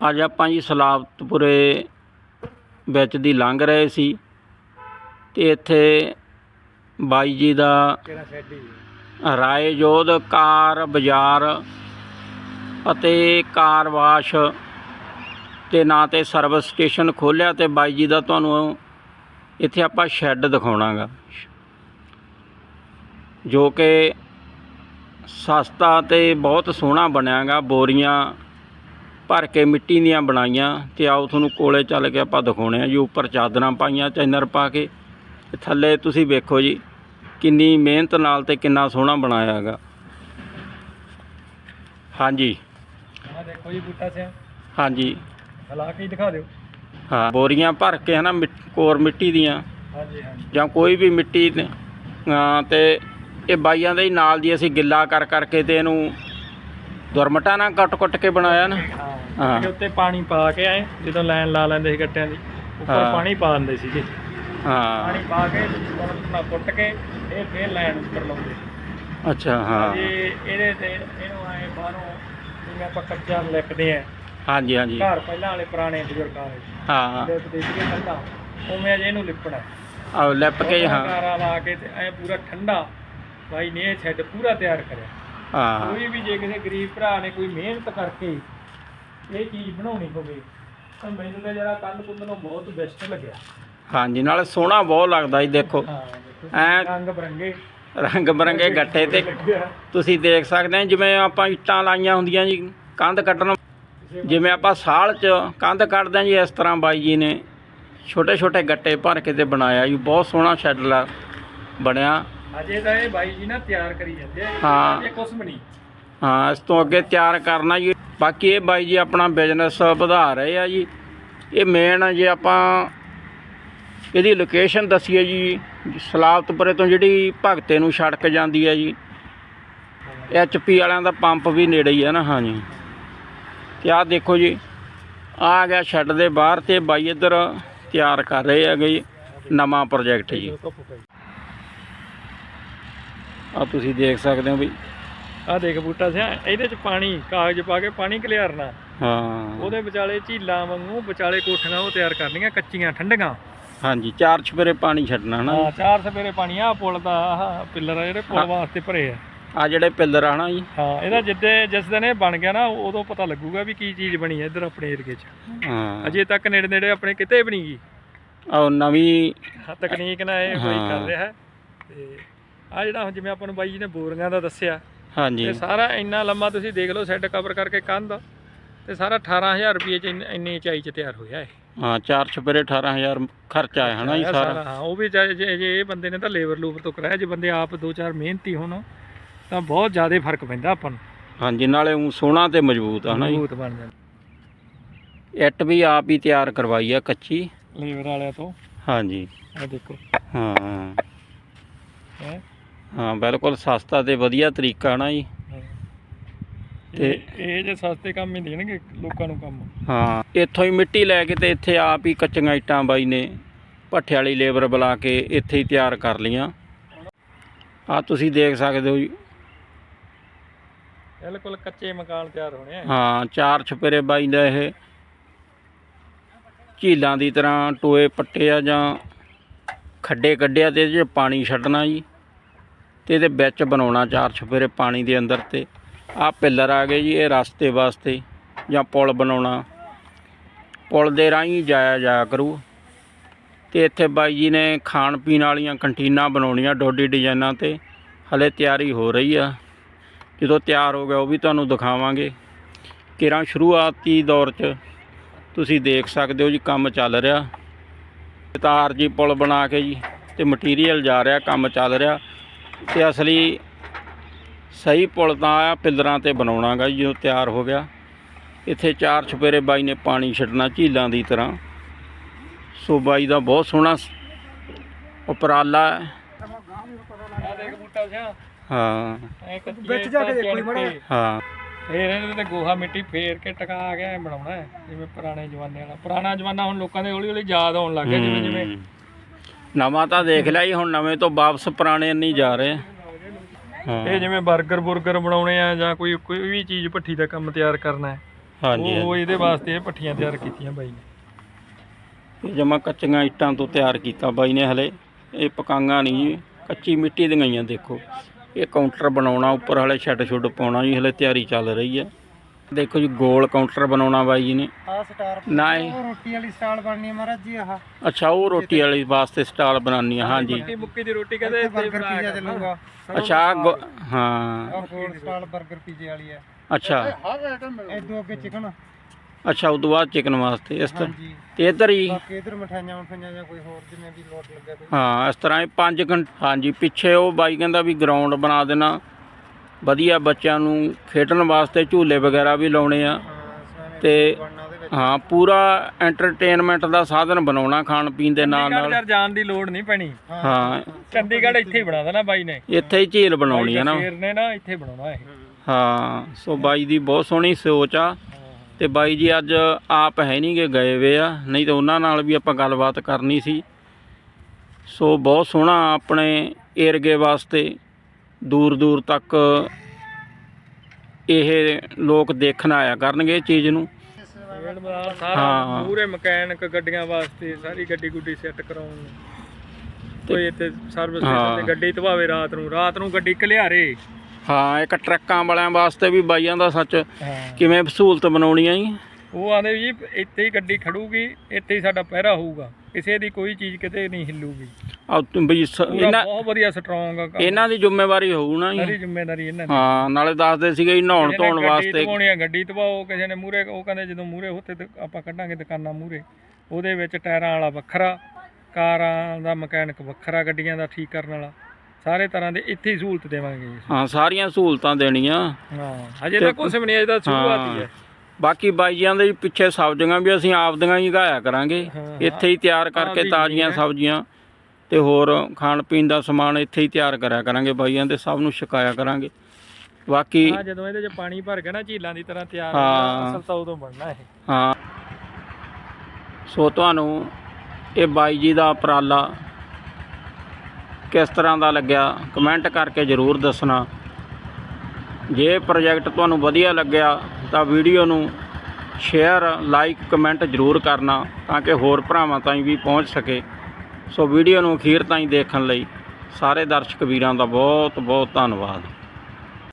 ਅੱਜ ਆਪਾਂ ਜੀ ਸਲਾਬਤਪੁਰੇ ਵਿੱਚ ਦੀ ਲੰਘ ਰਹੇ ਸੀ ਤੇ ਇੱਥੇ ਬਾਈ ਜੀ ਦਾ ਰਾਏ ਜੋਧ ਕਾਰ ਬਾਜ਼ਾਰ ਅਤੇ ਕਾਰ ਵਾਸ਼ ਦੇ ਨਾਂ ਤੇ ਸਰਵਿਸ ਸਟੇਸ਼ਨ ਖੋਲ੍ਹਿਆ ਤੇ ਬਾਈ ਜੀ ਦਾ ਤੁਹਾਨੂੰ ਇੱਥੇ ਆਪਾਂ ਸ਼ੈੱਡ ਦਿਖਾਉਣਾਗਾ। ਜੋ ਕਿ ਸਸਤਾ ਤੇ ਬਹੁਤ ਸੋਹਣਾ ਬਣਿਆਗਾ ਬੋਰੀਆਂ ਭਰ ਕੇ ਮਿੱਟੀ ਦੀਆਂ ਬਣਾਈਆਂ ਤੇ ਆਓ ਤੁਹਾਨੂੰ ਕੋਲੇ ਚੱਲ ਕੇ ਆਪਾਂ ਦਿਖਾਉਣੇ ਆ ਜੀ ਉੱਪਰ ਚਾਦਰਾਂ ਪਾਈਆਂ ਚੈਨਰ ਪਾ ਕੇ। ਥੱਲੇ ਤੁਸੀਂ ਵੇਖੋ ਜੀ ਕਿੰਨੀ ਮਿਹਨਤ ਨਾਲ ਤੇ ਕਿੰਨਾ ਸੋਹਣਾ ਬਣਾਇਆ ਹੈਗਾ। ਹਾਂਜੀ। ਆਹ ਦੇਖੋ ਜੀ ਬੂਟਾ ਸਿਆ। ਹਾਂਜੀ। ਹਲਾ ਕੇ ਹੀ ਦਿਖਾ ਦਿਓ। ਹਾਂ ਬੋਰੀਆਂ ਭਰ ਕੇ ਹਨਾ ਕੋਰ ਮਿੱਟੀ ਦੀਆਂ। ਹਾਂਜੀ ਹਾਂਜੀ। ਜਾਂ ਕੋਈ ਵੀ ਮਿੱਟੀ ਤੇ ਇਹ ਬਾਈਆਂ ਦੇ ਹੀ ਨਾਲ ਦੀ ਅਸੀਂ ਗਿੱਲਾ ਕਰ ਕਰਕੇ ਤੇ ਇਹਨੂੰ ਦੁਰਮਟਾ ਨਾਲ ਕੱਟ-ਕੁੱਟ ਕੇ ਬਣਾਇਆ ਨਾ। ਹਾਂ। ਉੱਤੇ ਪਾਣੀ ਪਾ ਕੇ ਆਏ ਜਦੋਂ ਲਾਈਨ ਲਾ ਲੈਂਦੇ ਸੀ ਗੱਟਿਆਂ ਦੀ ਉੱਪਰ ਹਾਂ। ਪਾਣੀ ਪਾ ਦਿੰਦੇ ਸੀਗੇ। ਹਾਂ। ਪਾਣੀ ਪਾ ਕੇ ਉਹਨਾਂ ਕੁੱਟ ਕੇ ਇਹ ਫੇਰ ਲਾਈਨ ਉੱਪਰ ਲਾਉਂਦੇ ਅੱਛਾ ਹਾਂ। ਜੇ ਇਹਦੇ ਤੇ ਇਹਨੂੰ ਆਏ ਬਾਹਰੋਂ ਜਿਵੇਂ ਆਪਾਂ ਕੱਚਾ ਲਿਖਦੇ ਆ। ਹਾਂਜੀ ਹਾਂਜੀ। ਘਰ ਪਹਿਲਾਂ ਵਾਲੇ ਪੁਰਾਣੇ ਬਜ਼ੁਰਗਾਂ ਦੇ ਹਾਂ। ਦੇ ਤੇ ਸੀਗੇ ਠੰਡਾ। ਉਵੇਂ ਅਜੇ ਇਹਨੂੰ ਲਿਪਣਾ। ਆ ਲਿਪ ਕੇ ਹਾਂ। ਕਾਰਾ ਲਾ ਕੇ ਤੇ ਐ ਪੂਰਾ ਠੰਡਾ। ਬਾਈ ਨੇ ਇਹ ਸ਼ੈੱਡ ਪੂਰਾ ਤਿਆਰ ਕਰਿਆ। ਹਾਂ। ਕੋਈ ਵੀ ਜੇ ਕਿਸੇ ਗਰੀਬ ਭਰਾ ਨੇ ਕੋਈ ਮਿਹਨਤ ਕਰਕੇ ਇਹ ਚੀਜ਼ ਬਣਾਉਣੀ ਹੋਵੇ। ਤਾਂ ਮੈਨੂੰ ਤਾਂ ਜਰਾ ਕੰਨ ਕੁੰਦ ਨੂੰ ਬਹੁਤ ਬੈਸਟ ਲੱਗਿਆ। ਹਾਂਜੀ ਨਾਲੇ ਸੋਹਣਾ ਬਹੁਤ ਲੱਗਦਾ ਜੀ ਦੇਖੋ। ਹਾਂ ਦੇਖੋ ਐਂ ਰੰਗ ਬਰੰਗੇ। ਰੰਗ ਬਰੰਗੇ ਗੱਟੇ ਤੇ ਲੱਗਿਆ। ਤੁਸੀਂ ਦੇਖ ਸਕਦੇ ਹੋ ਜਿਵੇਂ ਆਪਾਂ ਇੱਟਾਂ ਲਾਈਆਂ ਹੁੰਦੀਆਂ ਜੀ ਕੰਧ ਕੱਢਣ। ਜਿਵੇਂ ਆਪਾਂ ਸਾਲ 'ਚ ਕੰਧ ਕੱਢਦੇ ਹਾਂ ਜੀ ਇਸ ਤਰ੍ਹਾਂ ਬਾਈ ਜੀ ਨੇ ਛੋਟੇ ਛੋਟੇ ਗੱਟੇ ਭਰ ਕੇ ਤੇ ਬਣਾਇਆ ਜੀ ਬਹੁਤ ਸੋਹਣਾ ਸ਼ੈੱਡ ਲਾ ਬਣਿਆ। ਅਜੇ ਤਾਂ ਇਹ ਬਾਈ ਜੀ ਨਾ ਤਿਆਰ ਕਰੀ ਜਾਂਦੇ ਆ। ਹਾਂ। ਇਹ ਕੁਛ ਵੀ ਨਹੀਂ। ਹਾਂ, ਇਸ ਤੋਂ ਅੱਗੇ ਤਿਆਰ ਕਰਨਾ ਜੀ। ਬਾਕੀ ਇਹ ਬਾਈ ਜੀ ਆਪਣਾ ਬਿਜ਼ਨਸ ਵਧਾ ਰਹੇ ਆ ਜੀ। ਇਹ ਮੇਨ ਜੇ ਆਪਾਂ ਇਹਦੀ ਲੋਕੇਸ਼ਨ ਦੱਸੀਏ ਜੀ। ਸਲਾਬਤਪੁਰੇ ਤੋਂ ਜਿਹੜੀ ਭਗਤੇ ਨੂੰ ਸੜਕ ਜਾਂਦੀ ਹੈ ਜੀ। ਐਚਪੀ ਵਾਲਿਆਂ ਦਾ ਪੰਪ ਵੀ ਨੇੜੇ ਹੀ ਹੈ ਨਾ, ਹਾਂਜੀ। ਤੇ ਆਹ ਦੇਖੋ ਜੀ ਆ ਗਿਆ ਛੱਡ ਦੇ ਬਾਹਰ ਤੇ ਬਾਈ ਇੱਧਰ ਤਿਆਰ ਕਰ ਰਹੇ ਹੈਗੇ ਜੀ, ਨਵਾਂ ਪ੍ਰੋਜੈਕਟ ਜੀ। ਆ ਤੁਸੀਂ ਦੇਖ ਸਕਦੇ ਹੋ ਵੀ ਆ ਦੇਖ ਬੂਟਾ ਸਿਆ ਇਹਦੇ ਚ ਪਾਣੀ ਕਾਗਜ਼ ਪਾ ਕੇ ਪਾਣੀ ਕਲਿਆਰਨਾ ਹਾਂ। ਉਹਦੇ ਵਿਚਾਲੇ ਝੀਲਾਂ ਵਾਂਗੂ ਵਿਚਾਲੇ ਕੋਠੀਆਂ ਉਹ ਤਿਆਰ ਕਰਨੀਆਂ ਕੱਚੀਆਂ ਠੰਡੀਆਂ। ਹਾਂਜੀ ਚਾਰ ਛਪੇਰੇ ਪਾਣੀ ਛੱਡਣਾ ਹਨਾ ਹਾਂ ਚਾਰ ਸਵੇਰੇ ਪਾਣੀ ਆ ਪੁਲ ਦਾ ਆਹ ਪਿੱਲਰ ਆ ਜਿਹੜੇ ਪੁਲ। ਵਾਸਤੇ ਭਰੇ ਆ। ਆ ਜਿਹੜੇ ਪਿੱਲਰ ਆ ਹਨਾ ਜੀ। ਹਾਂ ਇਹਦਾ ਜਿੱਦੇ ਜਿਸ ਦਿਨ ਇਹ ਬਣ ਗਿਆ ਨਾ ਉਦੋਂ ਪਤਾ ਲੱਗੂਗਾ ਵੀ ਕੀ ਚੀਜ਼ ਬਣੀ ਹੈ ਇੱਧਰ ਆਪਣੇ ਏਰੀਏ 'ਚ। ਹਾਂ। ਅਜੇ ਤੱਕ ਨੇੜੇ ਨੇੜੇ ਆਪਣੇ ਕਿਤੇ ਵੀ ਨਹੀਂ ਗਈ ਉਹ ਨਵੀਂ ਤਕਨੀਕ ਨਾਲ ਇਹ ਕੋਈ। ਕਰ ਰਿਹਾ ਹੈ। ਤੇ ਆ ਜਿਹੜਾ ਜਿਵੇਂ ਆਪਾਂ ਨੂੰ ਬਾਈ ਜੀ ਨੇ ਬੋਰੀਆਂ ਦਾ ਦੱਸਿਆ ਹਾਂਜੀ। ਤੇ ਸਾਰਾ ਇੰਨਾ ਲੰਮਾ ਤੁਸੀਂ ਦੇਖ ਲਓ ਸੈੱਡ ਕਵਰ ਕਰਕੇ ਕੰਧ ਤੇ ਸਾਰਾ 18000 ਰੁਪਏ ਚ ਇੰਨ- ਇੰਨੀ ਉਚਾਈ ਚ ਤਿਆਰ ਹੋਇਆ ਹੈ ਹਾਂ ਚਾਰ ਛਪੇਰੇ 18000 ਖਰਚਾ ਹੈ ਹਨਾ ਜੀ ਇਹ ਸਾਰਾ? ਹਾਂ ਉਹ ਵੀ ਜੇ ਜੇ- ਜੇ ਇਹ ਬੰਦੇ ਨੇ ਤਾਂ ਲੇਬਰ ਲੂਬਰ ਤੋਂ ਕਰਾਇਆ ਜੇ ਬੰਦੇ ਆਪ ਦੋ ਚਾਰ ਮਿਹਨਤੀ ਹੋਣ ਤਾਂ ਬਹੁਤ ਜ਼ਿਆਦਾ ਫ਼ਰਕ ਪੈਂਦਾ ਆਪਾਂ ਨੂੰ। ਹਾਂਜੀ ਨਾਲੇ ਉਹ ਸੋਹਣਾ ਤੇ ਮਜ਼ਬੂਤ ਆ ਹਨਾ ਜੀ? ਮਜ਼ਬੂਤ ਬਣ ਜਾਂਦਾ। ਇੱਟ ਵੀ ਆਪ ਹੀ ਤਿਆਰ ਕਰਵਾਈ ਆ ਕੱਚੀ। ਲੇਬਰ ਵਾਲਿਆਂ ਤੋਂ। ਹਾਂਜੀ। ਆ ਦੇਖੋ। ਹੈ। ਹਾਂ ਬਿਲਕੁਲ ਸਸਤਾ ਤੇ ਵਧੀਆ ਤਰੀਕਾ ਨਾ ਜੀ। ਤੇ ਇਹ ਜੇ ਸਸਤੇ ਕੰਮ ਹੀ ਦੇਣਗੇ ਲੋਕਾਂ ਨੂੰ ਕੰਮ। ਹਾਂ ਇੱਥੋਂ ਹੀ ਮਿੱਟੀ ਲੈ ਕੇ ਤੇ ਇੱਥੇ ਆਪ ਹੀ ਕੱਚੀਆਂ ਇੱਟਾਂ ਬਾਈ ਨੇ ਭੱਠੇ ਵਾਲੀ ਲੇਬਰ ਬੁਲਾ ਕੇ ਇੱਥੇ ਹੀ ਤਿਆਰ ਕਰ ਲੀਆਂ ਆ ਤੁਸੀਂ ਦੇਖ ਸਕਦੇ ਹੋ ਜੀ। ਬਿਲਕੁਲ ਕੱਚੇ ਮਕਾਨ ਤਿਆਰ ਹੋਣੇ ਆ। ਹਾਂ ਚਾਰ ਛਪੇਰੇ ਬਾਈ ਦਾ ਇਹ। ਝੀਲਾਂ ਦੀ ਤਰ੍ਹਾਂ ਟੋਏ ਪੱਟੇ ਆ ਜਾਂ ਖੱਡੇ ਕੱਢਿਆ ਤੇ ਇਹਦੇ 'ਚ ਪਾਣੀ ਛੱਡਣਾ ਜੀ। ਤੇ ਇਹਦੇ ਵਿੱਚ ਬਣਾਉਣਾ ਚਾਰ ਛਪੇਰੇ ਪਾਣੀ ਦੇ ਅੰਦਰ ਤੇ ਆਹ ਪਿੱਲਰ ਆ ਗਏ ਜੀ, ਇਹ ਰਸਤੇ ਵਾਸਤੇ ਜਾਂ ਪੁਲ ਬਣਾਉਣਾ। ਪੁਲ ਦੇ ਰਾਹੀਂ ਜਾਇਆ ਜਾਇਆ ਕਰੂ। ਤੇ ਇੱਥੇ ਬਾਈ ਜੀ ਨੇ ਖਾਣ ਪੀਣ ਵਾਲੀਆਂ ਕੰਟੀਨਾਂ ਬਣਾਉਣੀਆਂ ਡੋਡੀ ਡਿਜ਼ਾਈਨਾਂ ਤੇ। ਹਲੇ ਤਿਆਰੀ ਹੋ ਰਹੀ ਆ। ਜਦੋਂ ਤਿਆਰ ਹੋ ਗਿਆ ਉਹ ਵੀ ਤੁਹਾਨੂੰ ਦਿਖਾਵਾਂਗੇ। ਕਿਰਾਂ ਸ਼ੁਰੂਆਤੀ ਦੌਰ 'ਚ ਤੁਸੀਂ ਦੇਖ ਸਕਦੇ ਹੋ ਜੀ ਕੰਮ ਚੱਲ ਰਿਹਾ। ਤਾਰ ਜੀ ਪੁਲ ਬਣਾ ਕੇ ਜੀ ਤੇ ਮਟੀਰੀਅਲ ਜਾ ਰਿਹਾ, ਕੰਮ ਚੱਲ ਰਿਹਾ। ਤੇ ਅਸਲੀ ਸਹੀ ਪੁਲ ਤਾਂ ਆ ਪਿੱਲਰਾਂ ਤੇ ਬਣਾਉਣਾਗਾ ਜਦੋਂ ਤਿਆਰ ਹੋ ਗਿਆ। ਇੱਥੇ ਚਾਰ ਛਪੇਰੇ ਬਾਈ ਨੇ ਪਾਣੀ ਛੱਡਣਾ ਝੀਲਾਂ ਦੀ ਤਰ੍ਹਾਂ। ਸੋ ਬਾਈ ਦਾ ਬਹੁਤ ਸੋਹਣਾ ਉਪਰਾਲਾ ਹੈ। ਹਾਂ। ਵਿੱਚ ਜਾ ਕੇ ਦੇਖੋ ਜੀ ਮਾੜਾ ਜਿਹਾ। ਹਾਂ। ਫੇਰ ਇਹਦੇ ਤੇ ਗੋਹਾ ਮਿੱਟੀ ਫੇਰ ਕੇ ਟਕਾ ਗਿਆ ਐ ਬਣਾਉਣਾ ਹੈ, ਜਿਵੇਂ ਪੁਰਾਣੇ ਜ਼ਮਾਨੇ ਵਾਲਾ। ਪੁਰਾਣਾ ਜ਼ਮਾਨਾ ਹੁਣ ਲੋਕਾਂ ਦੇ ਹੌਲੀ ਹੌਲੀ ਯਾਦ ਆਉਣ ਲੱਗ ਗਿਆ ਜਿਵੇਂ ਜਿਵੇਂ। ਨਵਾਂ ਤਾਂ ਦੇਖ ਲਿਆ ਜੀ ਹੁਣ ਨਵੇਂ ਤੋਂ ਵਾਪਸ ਪੁਰਾਣੇ ਨਹੀਂ ਜਾ ਰਹੇ ਹਾਂ। ਇਹ ਜਿਵੇਂ 버ਗਰ ਬੁਰਗਰ ਬਣਾਉਣੇ ਆ ਜਾਂ ਕੋਈ ਕੋਈ ਵੀ ਚੀਜ਼ ਭੱਠੀ ਦਾ ਕੰਮ ਤਿਆਰ ਕਰਨਾ ਹੈ ਹਾਂਜੀ ਉਹ ਇਹਦੇ ਵਾਸਤੇ ਇਹ ਪੱਠੀਆਂ ਤਿਆਰ ਕੀਤੀਆਂ ਬਾਈ ਨੇ। ਜਮਾ ਕੱਚੀਆਂ ਇੱਟਾਂ ਤੋਂ ਤਿਆਰ ਕੀਤਾ ਬਾਈ ਨੇ ਹਲੇ। ਇਹ ਪਕਾਂਗਾ ਨਹੀਂ ਜੀ ਕੱਚੀ ਮਿੱਟੀ ਦੀਆਂ ਹੀ ਆ ਦੇਖੋ। ਇਹ ਕਾਊਂਟਰ ਬਣਾਉਣਾ ਉੱਪਰ ਹਲੇ ਛੱਡ ਛੁੱਡ ਪਾਉਣਾ ਜੀ ਹਲੇ ਤਿਆਰੀ ਚੱਲ ਰਹੀ ਹੈ। ਦੇਖੋ ਜੀ ਗੋਲ ਕਾਊਂਟਰ ਬਣਾਉਣਾ ਬਾਈ ਜੀ ਨੇ। ਆ ਸਟਾਰ ਨਾ ਇਹ ਉਹ ਰੋਟੀ ਵਾਲੀ ਸਟਾਲ ਬਣਨੀ ਹੈ ਮਹਾਰਾਜ ਜੀ ਆਹ। ਅੱਛਾ ਉਹ ਰੋਟੀ ਵਾਲੀ ਵਾਸਤੇ ਸਟਾਲ ਬਣਾਉਣੀ ਆ ਹਾਂਜੀ। ਮੱਕੀ ਮੁੱਕੀ ਦੀ ਰੋਟੀ ਕਹਿੰਦੇ ਇੱਥੇ ਇੱਥੇ 버ਗਰ ਬਣਾ ਪੀਜ਼ਾ ਕੇ ਚੱਲੂਗਾ। ਅੱਛਾ ਆਹ ਗੋ- ਹਾਂ। ਆਹ ਗੋਲ ਸਟਾਲ 버ਗਰ ਪੀਜ਼ੇ ਵਾਲੀ ਹੈ ਅੱਛਾ। ਇਹ ਦੋ ਅੱਗੇ ਚਿਕਨ ਅੱਛਾ ਉਦੋਂ ਬਾਅਦ ਚਿਕਨ ਵਾਸਤੇ ਇਸ ਤਰ੍ਹਾਂ। ਹਾਂਜੀ। ਤੇ ਇੱਧਰ ਹੀ ਬਾਕੀ ਇਧਰ ਮਠਾਈਆਂ ਮਠਾਈਆਂ ਜਾਂ ਕੋਈ ਹੋਰ ਜਿਵੇਂ ਵੀ ਲੋਟ ਲੱਗਿਆ ਕੋਈ ਹਾਂ ਇਸ ਤਰ੍ਹਾਂ ਇਹ 5 ਘੰਟੇ ਹਾਂਜੀ ਪਿੱਛੇ ਉਹ ਬਾਈ ਕਹਿੰਦਾ ਵੀ ਗਰਾਊਂਡ ਬਣਾ ਦੇਣਾ। ਵਧੀਆ ਬੱਚਿਆਂ ਨੂੰ ਖੇਡਣ ਵਾਸਤੇ ਝੂਲੇ ਵਗੈਰਾ ਵੀ ਲਾਉਣੇ ਆ। ਤੇ ਹਾਂ ਪੂਰਾ ਐਂਟਰਟੇਨਮੈਂਟ ਦਾ ਸਾਧਨ ਬਣਾਉਣਾ ਖਾਣ ਪੀਣ ਦੇ ਨਾਲ ਚੰਡੀਗੜ੍ਹ ਨਾਲ। ਯਾਰ ਜਾਣ ਦੀ ਲੋੜ ਨਹੀਂ ਪੈਣੀ। ਹਾਂ। ਚੰਡੀਗੜ੍ਹ ਇੱਥੇ ਹੀ ਬਣਾ ਦੇਣਾ ਬਾਈ ਨੇ। ਇੱਥੇ ਹੀ ਝੀਲ ਬਣਾਉਣੀ ਹੈ ਨਾ। ਸ਼ੇਰ ਨੇ ਨਾ ਇੱਥੇ ਬਣਾਉਣਾ ਇਹ। ਹਾਂ ਸੋ ਬਾਈ ਦੀ ਬਹੁਤ ਸੋਹਣੀ ਸੋਚ ਆ। ਤੇ ਬਾਈ ਜੀ ਅੱਜ ਆਪ ਹੈ ਨਹੀਂ ਗੇ ਗਏ ਵੇ ਆ ਨਹੀਂ ਤਾਂ ਉਹਨਾਂ ਨਾਲ ਵੀ ਆਪਾਂ ਗੱਲਬਾਤ ਕਰਨੀ ਸੀ। ਸੋ ਬਹੁਤ ਸੋਹਣਾ ਆਪਣੇ ਏਰਗੇ ਵਾਸਤੇ ਦੂਰ ਦੂਰ ਤੱਕ ਇਹ ਲੋਕ ਦੇਖਣ ਆਇਆ ਕਰਨਗੇ ਇਹ ਚੀਜ਼ ਨੂੰ। ਹਾਂ। ਪੂਰੇ ਮਕੈਨਿਕ ਗੱਡੀਆਂ ਵਾਸਤੇ ਸਾਰੀ ਗੱਡੀ ਗੁੱਡੀ ਸੈੱਟ ਕਰਾਉਣ ਕੋਈ ਇੱਥੇ ਸਰਵਿਸ। ਸਟੇਸ਼ਨ ਤੇ ਗੱਡੀ ਧਵਾਵੇ ਰਾਤ ਨੂੰ। ਰਾਤ ਨੂੰ ਗੱਡੀ ਘਲਿਆਰੇ। ਹਾਂ ਇੱਕ ਟਰੱਕਾਂ ਵਾਲਿਆਂ ਵਾਸਤੇ ਵੀ ਬਾਈਆਂ ਦਾ ਸੱਚ ਕਿਵੇਂ ਸਹੂਲਤ ਬਣਾਉਣੀ ਆ ਜੀ? ਉਹ ਆਂਦੇ ਜੀ ਇੱਥੇ ਹੀ ਗੱਡੀ ਖੜੂਗੀ ਇੱਥੇ ਹੀ ਸਾਡਾ ਪਹਿਰਾ ਹੋਊਗਾ। ਕਿਸੇ ਦੀ ਕੋਈ ਚੀਜ਼ ਕਿਤੇ ਨਹੀਂ ਹਿੱਲੂਗੀ। ਆ ਬਈ ਸ- ਪੂਰਾ ਇਹਨਾਂ ਬਹੁਤ ਵਧੀਆ ਸਟਰੋਂਗ ਆ ਇਹਨਾਂ ਦੀ ਜ਼ਿੰਮੇਵਾਰੀ ਹੋਊ ਨਾ ਜੀ ਸਾਰੀ ਜ਼ਿੰਮੇਵਾਰੀ ਇਹਨਾਂ ਦੀ। ਹਾਂ ਨਾਲੇ ਦੱਸਦੇ ਸੀਗੇ ਜੀ ਨਹਾਉਣ ਧੋਣ ਗੱਡੀ ਵਾਸਤੇ। ਧਵਾਉਣੀ ਆ ਗੱਡੀ ਧਵਾਓ ਕਿਸੇ ਨੇ ਮੂਰੇ ਉਹ ਕਹਿੰਦੇ ਜਦੋਂ ਮੂਰੇ ਉੱਤੇ ਤੇ ਆਪਾਂ ਕੱਢਾਂਗੇ ਦੁਕਾਨਾਂ ਮੂਰੇ ਉਹਦੇ ਵਿੱਚ ਟਾਇਰਾਂ ਵਾਲਾ ਵੱਖਰਾ ਕਾਰਾਂ ਦਾ ਮਕੈਨਿਕ ਵੱਖਰਾ ਗੱਡੀਆਂ ਦਾ ਠੀਕ ਕਰਨ ਵਾਲਾ। ਸਾਰੇ ਤਰ੍ਹਾਂ ਦੇ ਇੱਥੇ ਹੀ ਸਹੂਲਤ ਦੇਵਾਂਗੇ ਜੀ। ਹਾਂ ਸਾਰੀਆਂ ਸਹੂਲਤਾਂ ਦੇਣੀਆਂ। ਹਾਂ ਹਜੇ ਤਾਂ ਕੁਝ ਵੀ ਨਹੀਂ ਅਜੇ ਤਾਂ ਸ਼ੁਰੂਆਤ ਹੀ ਹੈ। ਬਾਕੀ ਬਾਈਆਂ ਦੇ ਪਿੱਛੇ ਸਬਜ਼ੀਆਂ ਵੀ ਅਸੀਂ ਆਪਦੀਆਂ ਹੀ ਉਗਾਇਆ ਕਰਾਂਗੇ। ਇੱਥੇ ਹੀ ਤਿਆਰ ਕਰਕੇ ਤਾਜ਼ੀਆਂ ਸਬਜ਼ੀਆਂ ਤੇ ਹੋਰ ਖਾਣ ਪੀਣ ਦਾ ਸਮਾਨ ਇੱਥੇ ਹੀ ਤਿਆਰ ਕਰਿਆ ਕਰਾਂਗੇ ਬਾਈਆਂ ਦੇ ਸਭ ਨੂੰ ਛਕਾਇਆ ਕਰਾਂਗੇ। ਬਾਕੀ ਹਾਂ ਜਦੋਂ ਇਹਦੇ 'ਚ ਪਾਣੀ ਭਰ ਗਿਆ ਨਾ ਝੀਲਾਂ ਦੀ ਤਰ੍ਹਾਂ ਤਿਆਰ ਹਾਂ। ਅਸਲ ਤਾਂ ਉਦੋਂ ਬਣਨਾ ਇਹ। ਹਾਂ। ਸੋ ਤੁਹਾਨੂੰ ਇਹ ਬਾਈ ਜੀ ਦਾ ਉਪਰਾਲਾ ਕਿਸ ਤਰ੍ਹਾਂ ਦਾ ਲੱਗਿਆ ਕਮੈਂਟ ਕਰਕੇ ਜ਼ਰੂਰ ਦੱਸਣਾ। ਜੇ ਪ੍ਰੋਜੈਕਟ ਤੁਹਾਨੂੰ ਵਧੀਆ ਲੱਗਿਆ ਤਾਂ ਵੀਡੀਓ ਨੂੰ ਸ਼ੇਅਰ ਲਾਈਕ ਕਮੈਂਟ ਜ਼ਰੂਰ ਕਰਨਾ ਤਾਂ ਕਿ ਹੋਰ ਭਰਾਵਾਂ ਤਾਈਂ ਵੀ ਪਹੁੰਚ ਸਕੇ। ਸੋ ਵੀਡੀਓ ਨੂੰ ਅਖੀਰ ਤਾਈਂ ਦੇਖਣ ਲਈ ਸਾਰੇ ਦਰਸ਼ਕ ਵੀਰਾਂ ਦਾ ਬਹੁਤ ਬਹੁਤ ਧੰਨਵਾਦ।